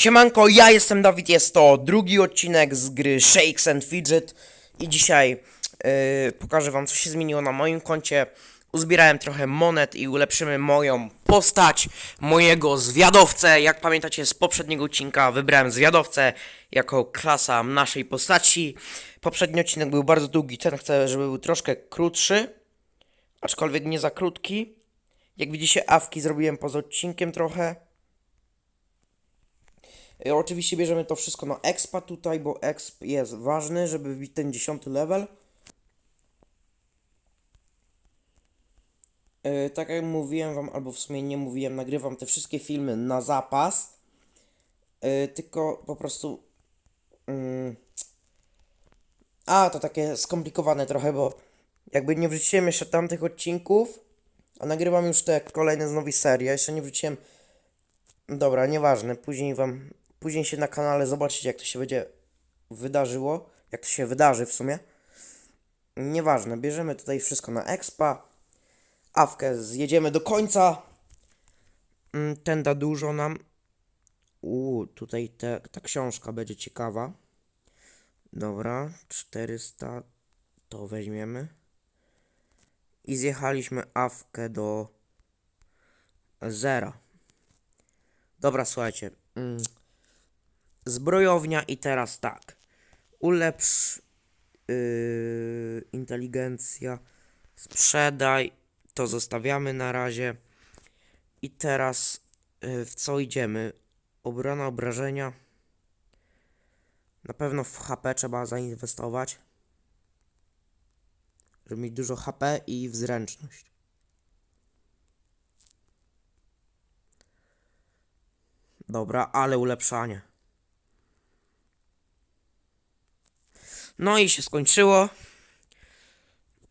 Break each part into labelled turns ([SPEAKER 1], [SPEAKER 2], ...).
[SPEAKER 1] Siemanko, ja jestem Dawid, jest to drugi odcinek z gry Shakes and Fidget i dzisiaj yy, pokażę wam co się zmieniło na moim koncie. Uzbierałem trochę monet i ulepszymy moją postać, mojego zwiadowcę. Jak pamiętacie z poprzedniego odcinka wybrałem zwiadowcę jako klasa naszej postaci. Poprzedni odcinek był bardzo długi, ten chcę, żeby był troszkę krótszy, aczkolwiek nie za krótki. Jak widzicie, awki zrobiłem poza odcinkiem trochę. E, Oczywiście bierzemy to wszystko na expa tutaj, bo exp jest ważny, żeby wbić ten 10 level. E, tak jak mówiłem wam, albo w sumie nie mówiłem, nagrywam te wszystkie filmy na zapas. E, tylko po prostu... Mm, a, to takie skomplikowane trochę, bo jakby nie wrzuciłem jeszcze tamtych odcinków, a nagrywam już te kolejne z nowej serii. Ja jeszcze nie wrzuciłem Dobra, nieważne. Później wam, później się na kanale zobaczycie, jak to się będzie wydarzyło. Jak to się wydarzy w sumie. Nieważne, bierzemy tutaj wszystko na expa. Awkę zjedziemy do końca. Mm, Ten da dużo nam. Uuu, tutaj te, ta książka będzie ciekawa. Dobra, 400 to weźmiemy. I zjechaliśmy awkę do zera. Dobra, słuchajcie. Mm. Zbrojownia i teraz tak. Ulepsz yy, inteligencja. Sprzedaj. To zostawiamy na razie. I teraz yy, w co idziemy? Obrona obrażenia. Na pewno w HP trzeba zainwestować. Żeby mieć dużo HP i w zręczność. Dobra, ale ulepszanie. No i się skończyło.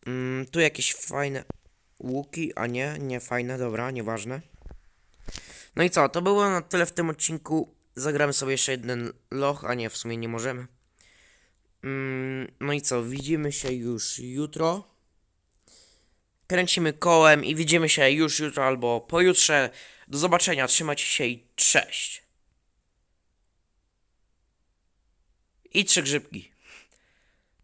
[SPEAKER 1] Mm, tu jakieś fajne łuki, a nie, nie fajne, dobra, nieważne. No i co, to było na tyle w tym odcinku. Zagramy sobie jeszcze jeden loch, a nie, w sumie nie możemy. Mm, no i co, widzimy się już jutro. Kręcimy kołem i widzimy się już jutro albo pojutrze. Do zobaczenia, trzymajcie się i cześć. I trzy grzybki.